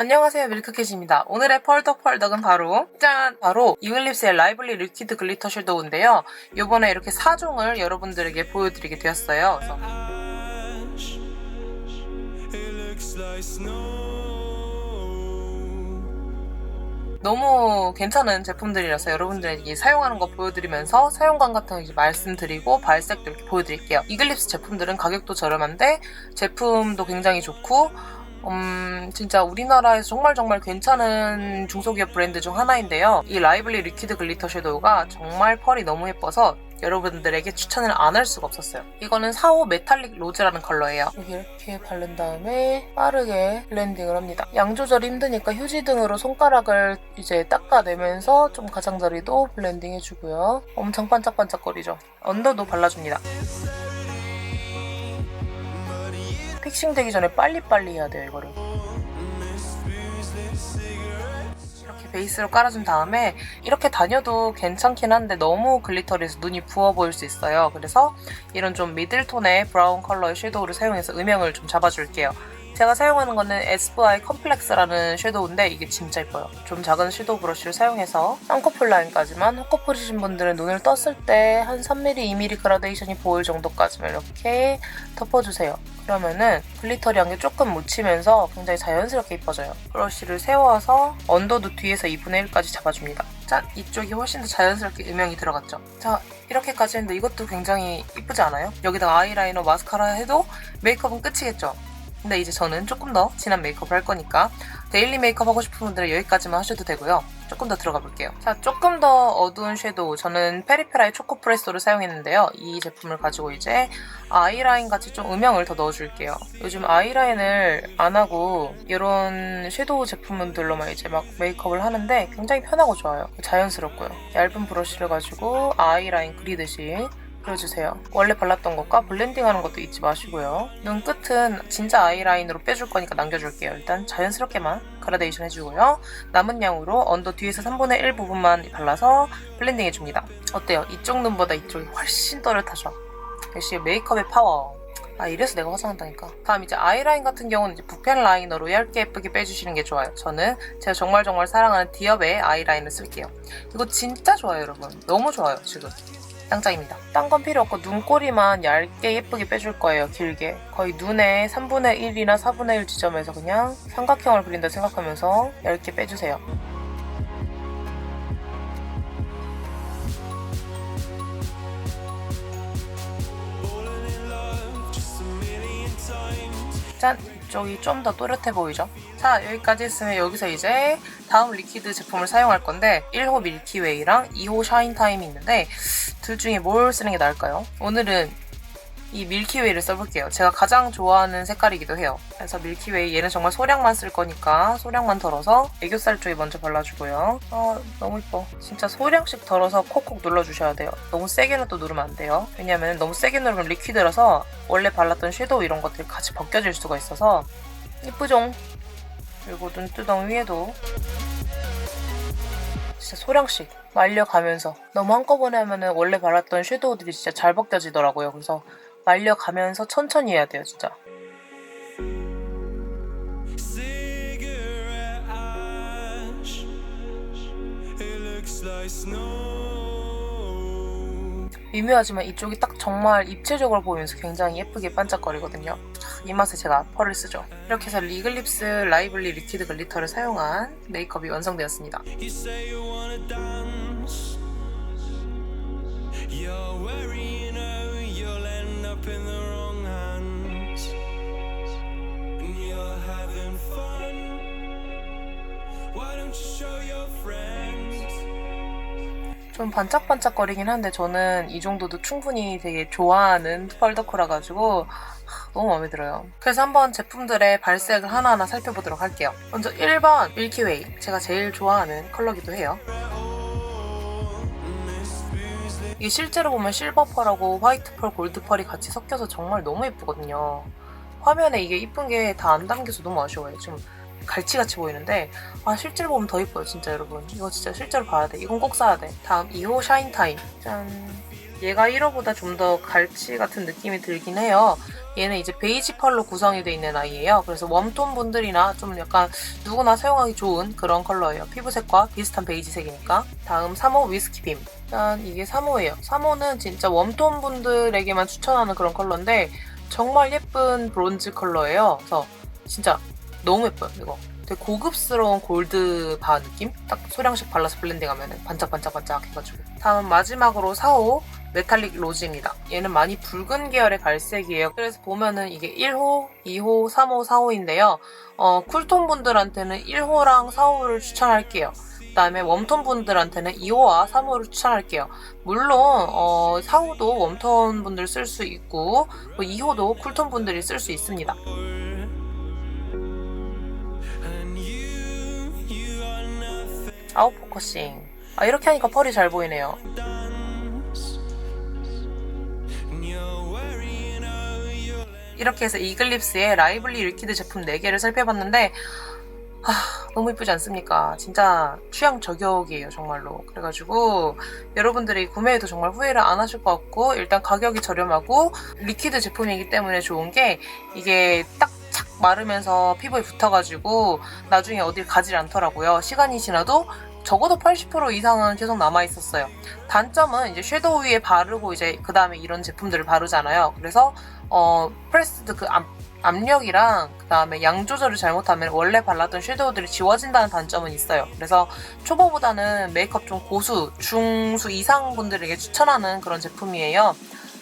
안녕하세요 밀크캣입니다. 오늘의 펄덕펄덕은 바로 짠! 바로 이글립스의 라이블리 리퀴드 글리터 섀도우인데요. 이번에 이렇게 4종을 여러분들에게 보여드리게 되었어요. 너무 괜찮은 제품들이라서 여러분들에게 사용하는 거 보여드리면서 사용감 같은 거 말씀드리고 발색도 이렇게 보여드릴게요. 이글립스 제품들은 가격도 저렴한데 제품도 굉장히 좋고 음, 진짜 우리나라에서 정말 정말 괜찮은 중소기업 브랜드 중 하나인데요. 이 라이블리 리퀴드 글리터 섀도우가 정말 펄이 너무 예뻐서 여러분들에게 추천을 안 할 수가 없었어요. 이거는 4호 메탈릭 로즈라는 컬러예요. 이렇게 바른 다음에 빠르게 블렌딩을 합니다. 양 조절이 힘드니까 휴지 등으로 손가락을 이제 닦아내면서 좀 가장자리도 블렌딩 해주고요. 엄청 반짝반짝거리죠. 언더도 발라줍니다. 픽싱 되기 전에 빨리빨리 해야 돼요, 이거를. 이렇게 베이스로 깔아준 다음에 이렇게 다녀도 괜찮긴 한데 너무 글리터리해서 눈이 부어 보일 수 있어요. 그래서 이런 좀 미들톤의 브라운 컬러의 섀도우를 사용해서 음영을 좀 잡아줄게요. 제가 사용하는 거는 SVI 컴플렉스라는 섀도우인데 이게 진짜 예뻐요. 좀 작은 섀도우 브러쉬를 사용해서 쌍꺼풀 라인까지만 헛꺼풀이신 분들은 눈을 떴을 때 한 3mm, 2mm 그라데이션이 보일 정도까지만 이렇게 덮어주세요. 그러면은 글리터리한 게 조금 묻히면서 굉장히 자연스럽게 이뻐져요. 브러쉬를 세워서 언더도 뒤에서 2분의 1까지 잡아줍니다. 짠! 이쪽이 훨씬 더 자연스럽게 음영이 들어갔죠. 자, 이렇게까지 했는데 이것도 굉장히 이쁘지 않아요? 여기다가 아이라이너, 마스카라 해도 메이크업은 끝이겠죠? 근데 이제 저는 조금 더 진한 메이크업을 할 거니까 데일리 메이크업 하고 싶은 분들은 여기까지만 하셔도 되고요. 조금 더 들어가 볼게요. 자, 조금 더 어두운 섀도우. 저는 페리페라의 초코 프레소를 사용했는데요. 이 제품을 가지고 이제 아이라인 같이 좀 음영을 더 넣어줄게요. 요즘 아이라인을 안 하고 이런 섀도우 제품들로만 이제 막 메이크업을 하는데 굉장히 편하고 좋아요. 자연스럽고요. 얇은 브러쉬를 가지고 아이라인 그리듯이 그려주세요. 원래 발랐던 것과 블렌딩하는 것도 잊지 마시고요. 눈 끝은 진짜 아이라인으로 빼줄 거니까 남겨줄게요. 일단 자연스럽게만 그라데이션 해주고요. 남은 양으로 언더 뒤에서 3분의 1 부분만 발라서 블렌딩 해줍니다. 어때요? 이쪽 눈보다 이쪽이 훨씬 또렷하죠? 역시 메이크업의 파워. 아 이래서 내가 화장한다니까. 다음 이제 아이라인 같은 경우는 이제 붓펜 라이너로 얇게 예쁘게 빼주시는 게 좋아요. 저는 제가 정말 정말 사랑하는 디업의 아이라인을 쓸게요. 이거 진짜 좋아요 여러분. 너무 좋아요 지금. 짱짱입니다. 딴 건 필요 없고 눈꼬리만 얇게 예쁘게 빼줄 거예요. 길게. 거의 눈에 3분의 1이나 4분의 1 지점에서 그냥 삼각형을 그린다 생각하면서 얇게 빼주세요. 짠! 이쪽이 좀 더 또렷해 보이죠? 자, 여기까지 했으면 여기서 이제 다음 리퀴드 제품을 사용할 건데 1호 밀키웨이랑 2호 샤인타임이 있는데 둘 중에 뭘 쓰는 게 나을까요? 오늘은 이 밀키웨이를 써볼게요. 제가 가장 좋아하는 색깔이기도 해요. 그래서 밀키웨이 얘는 정말 소량만 쓸 거니까 소량만 덜어서 애교살 쪽에 먼저 발라주고요. 아 너무 이뻐. 진짜 소량씩 덜어서 콕콕 눌러주셔야 돼요. 너무 세게는 또 누르면 안 돼요. 왜냐면 너무 세게 누르면 리퀴드라서 원래 발랐던 섀도우 이런 것들이 같이 벗겨질 수가 있어서 이쁘죠? 그리고 눈두덩 위에도 진짜 소량씩 말려가면서 너무 한꺼번에 하면은 원래 발랐던 섀도우들이 진짜 잘 벗겨지더라고요. 그래서 말려가면서 천천히 해야 돼요, 진짜. 미묘하지만 이쪽이 딱 정말 입체적으로 보이면서 굉장히 예쁘게 반짝거리거든요. 이 맛에 제가 펄을 쓰죠. 이렇게 해서 리글립스 라이블리 리퀴드 글리터를 사용한 메이크업이 완성되었습니다. 좀 반짝반짝거리긴 한데 저는 이 정도도 충분히 되게 좋아하는 펄더코라 가지고 너무 마음에 들어요. 그래서 한번 제품들의 발색을 하나하나 살펴보도록 할게요. 먼저 1번 밀키웨이 제가 제일 좋아하는 컬러기도 해요. 이게 실제로 보면 실버 펄하고 화이트 펄, 골드 펄이 같이 섞여서 정말 너무 예쁘거든요. 화면에 이게 이쁜 게 다 안 담겨서 너무 아쉬워요. 지금 갈치같이 보이는데 아 실제로 보면 더 이뻐요 진짜 여러분 이거 진짜 실제로 봐야 돼 이건 꼭 사야 돼 다음 2호 샤인타임 짠 얘가 1호보다 좀 더 갈치 같은 느낌이 들긴 해요. 얘는 이제 베이지 펄로 구성이 되어 있는 아이예요. 그래서 웜톤 분들이나 좀 약간 누구나 사용하기 좋은 그런 컬러예요. 피부색과 비슷한 베이지색이니까. 다음 3호 위스키 빔. 일단 이게 3호예요. 3호는 진짜 웜톤 분들에게만 추천하는 그런 컬러인데 정말 예쁜 브론즈 컬러예요. 그래서 진짜 너무 예뻐요, 이거. 되게 고급스러운 골드 바 느낌? 딱 소량씩 발라서 블렌딩하면 반짝반짝반짝 해가지고. 다음 마지막으로 4호 메탈릭 로즈입니다. 얘는 많이 붉은 계열의 갈색이에요. 그래서 보면은 이게 1호, 2호, 3호, 4호인데요. 어, 쿨톤 분들한테는 1호랑 4호를 추천할게요. 그다음에 웜톤 분들한테는 2호와 3호를 추천할게요. 물론 어, 4호도 웜톤 분들 쓸 수 있고 뭐 2호도 쿨톤 분들이 쓸 수 있습니다. 아웃 포커싱. 아, 이렇게 하니까 펄이 잘 보이네요. 이렇게 해서 이글립스의 라이블리 리퀴드 제품 4개를 살펴봤는데 아, 너무 이쁘지 않습니까? 진짜 취향 저격이에요, 정말로. 그래가지고 여러분들이 구매해도 정말 후회를 안 하실 것 같고 일단 가격이 저렴하고 리퀴드 제품이기 때문에 좋은 게 이게 딱 착 마르면서 피부에 붙어가지고 나중에 어딜 가지 않더라고요. 시간이 지나도 적어도 80% 이상은 계속 남아 있었어요. 단점은 이제 섀도우 위에 바르고 이제 그 다음에 이런 제품들을 바르잖아요. 그래서 어 프레스드 그 압, 압력이랑 그 다음에 양 조절을 잘못하면 원래 발랐던 섀도우들이 지워진다는 단점은 있어요. 그래서 초보보다는 메이크업 좀 고수, 중수 이상 분들에게 추천하는 그런 제품이에요.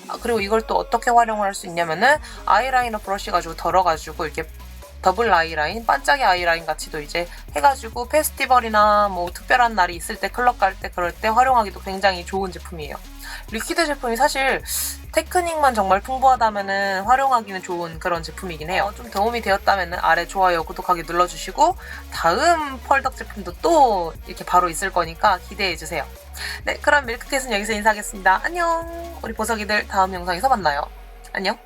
아, 그리고 이걸 또 어떻게 활용할 수 있냐면은 아이라이너 브러쉬 가지고 덜어가지고 이렇게 더블 아이라인, 반짝이 아이라인 같이도 이제 해가지고 페스티벌이나 뭐 특별한 날이 있을 때 클럽 갈 때 그럴 때 활용하기도 굉장히 좋은 제품이에요. 리퀴드 제품이 사실 테크닉만 정말 풍부하다면은 활용하기는 좋은 그런 제품이긴 해요. 좀 도움이 되었다면은 아래 좋아요, 구독하기 눌러주시고 다음 펄덕 제품도 또 이렇게 바로 있을 거니까 기대해 주세요. 네, 그럼 밀크캣은 여기서 인사하겠습니다. 안녕! 우리 보석이들 다음 영상에서 만나요. 안녕!